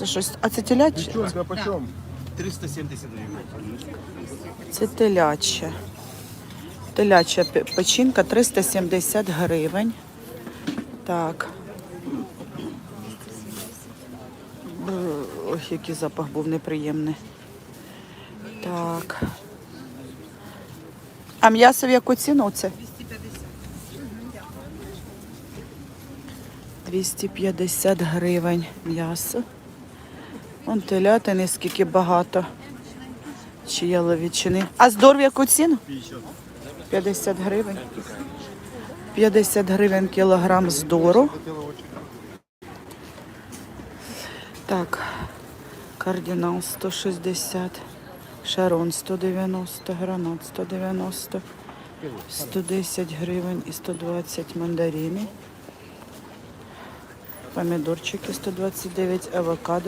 Це щось. А це теляче? Почем? 370 гривень. Це теляче. Теляча печінка 370 гривень. Так. Ой, який запах був неприємний. Так. А м'ясо в яку ціну це? 250 гривень м'ясо. Вон телятини скільки багато. Чи яловичини. А здор в яку ціну? 50 гривень. 50 гривень кілограм здору. Так, кардинал 160, шарон 190, гранат 190, 110 гривень і 120 мандарини. Помідорчики 129, авокадо